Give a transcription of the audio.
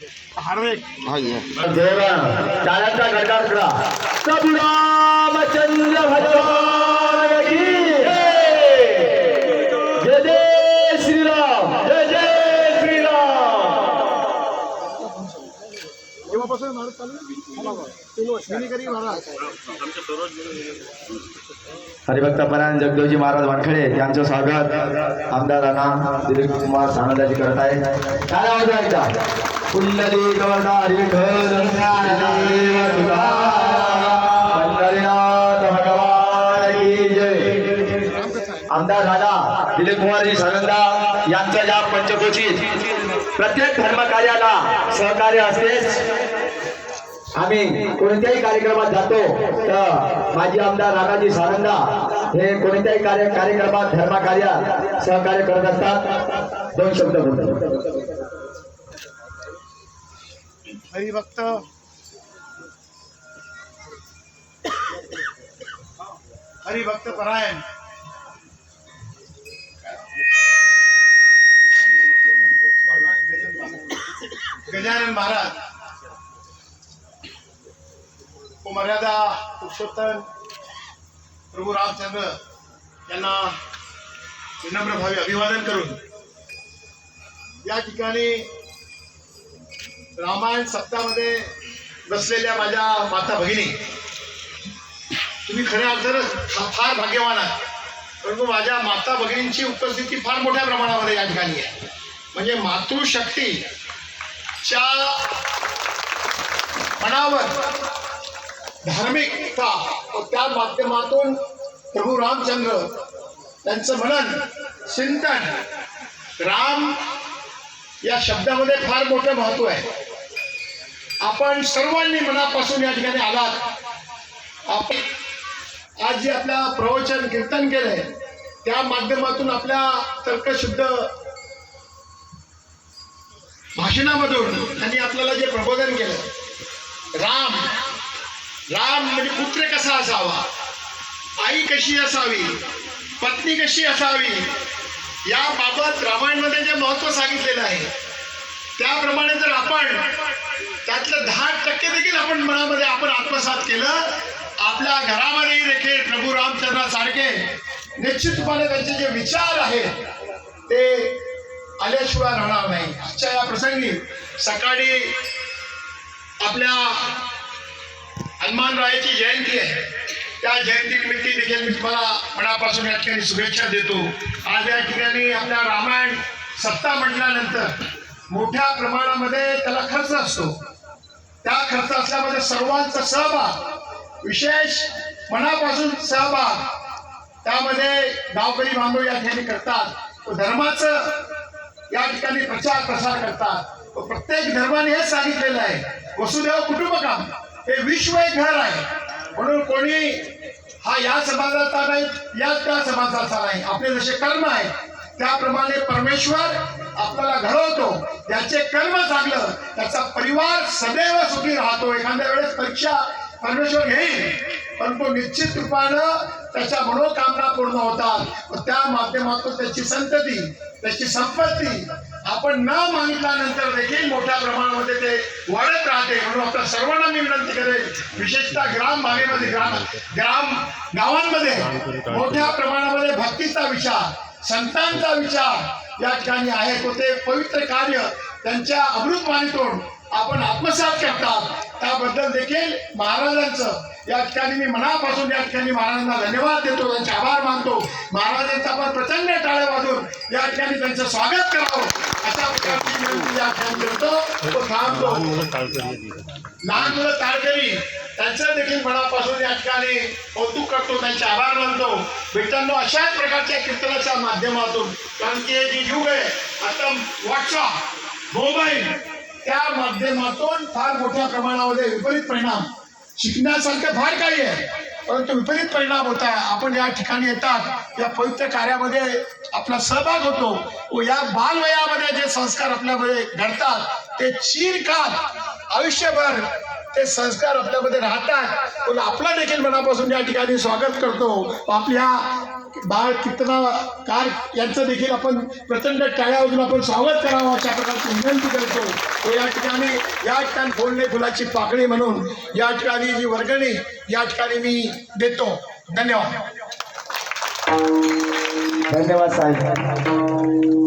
हार्दिक. टाळ्यांचा गडगाड करा. प्रभू रामचंद्र भगवान की जय जय श्रीराम जय जय श्रीराम तेव्हापासून महाराज चालू आहे? तीन वर्ष. मिनिकरी महाराज हरिभक्त परायण जगदेवजी महाराज वानखडे यांचं स्वागत. आमदार राणा दिलीप कुमार सानंदाजी करत आहे काय आवाज आहे एकदा पुंडली पंढरीनाथ भगवान की जय. आमदार राणा दिलीप कुमारजी सानंदा यांच्या या पंचकोशीत प्रत्येक धर्मकार्याला सहकार्य असतेच. आम्ही कोणत्याही कार्यक्रमात जातो तर माजी आमदार राणाजी सानंदा हे कोणत्याही कार्य कार्यक्रमात धर्मकार्यात सहकार्य करत असतात. दोन शब्द बोलतात हरिभक्त. हरिभक्त परायण. व मर्यादा पुरुषोत्तम प्रभू रामचंद्र यांना विनम्र भावी अभिवादन करून या ठिकाणी रामायण सप्तामध्ये बसलेल्या माझ्या माता भगिनी तुम्ही खऱ्या अर्थानच फार भाग्यवान आहात. परंतु माझ्या माता भगिनींची उपस्थिती फार मोठ्या प्रमाणामध्ये या ठिकाणी आहे. म्हणजे मातृशक्तीच्या मनावर धार्मिकता व त्या माध्यमातून प्रभू रामचंद्र त्यांचं मनन चिंतन राम या शब्दामध्ये फार मोठं महत्त्व आहे. आपण सर्वांनी मनापासून या ठिकाणी आलात. आपण आज जे आपल्या प्रवचन कीर्तन केलंय त्या माध्यमातून आपल्या तर्कशुद्ध भाषणामधून त्यांनी आपल्याला जे प्रबोधन केलं राम राम म्हणजे पुत्र कसा असावा? आई कशी असावी? पत्नी कशी असावी? याबाबत रामायणमध्ये जे महत्त्व सांगितलेलं आहे त्याप्रमाणे जर आपण त्यातलं दहा टक्के देखील आपण मनामध्ये आपण आत्मसात केलं आपल्या घरामध्येही देखील प्रभू रामचंद्रासारखे निश्चितपणे त्यांचे जे विचार आहेत ते आल्याशिवाय राहणार नाही. आजच्या या प्रसंगी सकाळी आपल्या हनुमानरायाची जयंती आहे. त्या जयंतीनिमित्त देखील मी तुम्हाला मनापासून या ठिकाणी शुभेच्छा देतो. आज या ठिकाणी आपल्या रामायण सत्ता म्हटल्यानंतर मोठ्या प्रमाणामध्ये त्याला खर्च असतो. त्या खर्च असल्यामध्ये सर्वांचा सहभाग विशेष मनापासून सहभाग त्यामध्ये गावकरी बांधव या ठिकाणी करतात. व धर्माचं या ठिकाणी प्रचार प्रसार करतात. व प्रत्येक धर्माने हेच सांगितलेलं आहे. वसुदेव कुटुंबकम. हे विश्व एक घर आहे. म्हणून कोणी हा या समाजाचा नाही या त्या समाजाचा नाही. आपले जसे कर्म आहे त्याप्रमाणे परमेश्वर आपल्याला घडवतो. त्याचे कर्म चांगलं त्याचा परिवार सदैव सुखी राहतो. एखाद्या वेळेस परीक्षा परमेश्वर घेईल पण तो निश्चित रूपानं त्याच्या मनोकामना पूर्ण होतात. व त्या माध्यमातून त्याची संतती त्याची संपत्ती आपण न मागितल्यानंतर देखील मोठ्या प्रमाणामध्ये ते वाढत राहते म्हणून आपल्या सर्वांना मी विनंती करेल विशेषतः ग्राम भागेमध्ये ग्राम ग्राम गावांमध्ये मोठ्या प्रमाणामध्ये भक्तीचा विचार संतांचा विचार या ठिकाणी आहे तो ते पवित्र कार्य त्यांच्या अमृतवाणीतून आपण आत्मसात करतात. त्याबद्दल देखील महाराजांचं या ठिकाणी मी मनापासून या ठिकाणी महाराजांना धन्यवाद देतो त्यांचे आभार मानतो. महाराजांचा आपण प्रचंड टाळे वाजून या ठिकाणी त्यांचं स्वागत करावं. अशा प्रकारची विनंती या ठिकाणी करतो. तो थांबतो. लहान मुलं तारकरी त्यांचं देखील मनापासून या ठिकाणी कौतुक करतो त्यांचे आभार मानतो. मित्रांनो अशाच प्रकारच्या कीर्तनाच्या माध्यमातून कारण की हे जे युग आहे आता व्हॉट्सअप मोबाईल त्या माध्यमातून फार मोठ्या प्रमाणामध्ये विपरीत परिणाम. शिकण्यासारखं फार काही आहे परंतु विपरीत परिणाम होत. आहे आपण या ठिकाणी येतात या पवित्र कार्यामध्ये आपला सहभाग होतो. व या बालवयामध्ये जे संस्कार आपल्यामध्ये घडतात ते चिरकाल आयुष्यभर ते संस्कार आपल्यामध्ये राहतात. पण आपला देखील मनापासून या ठिकाणी स्वागत करतो. आपल्या बाळ कीर्तनाकार यांचं देखील आपण प्रचंड टाळ्यावरून आपण स्वागत करावं अशा प्रकारची विनंती करतो. या ठिकाणी या ठिकाणी फोडणे फुलाची पाकळी म्हणून या ठिकाणी जी वर्गणी या ठिकाणी मी देतो. धन्यवाद. धन्यवाद साहेब.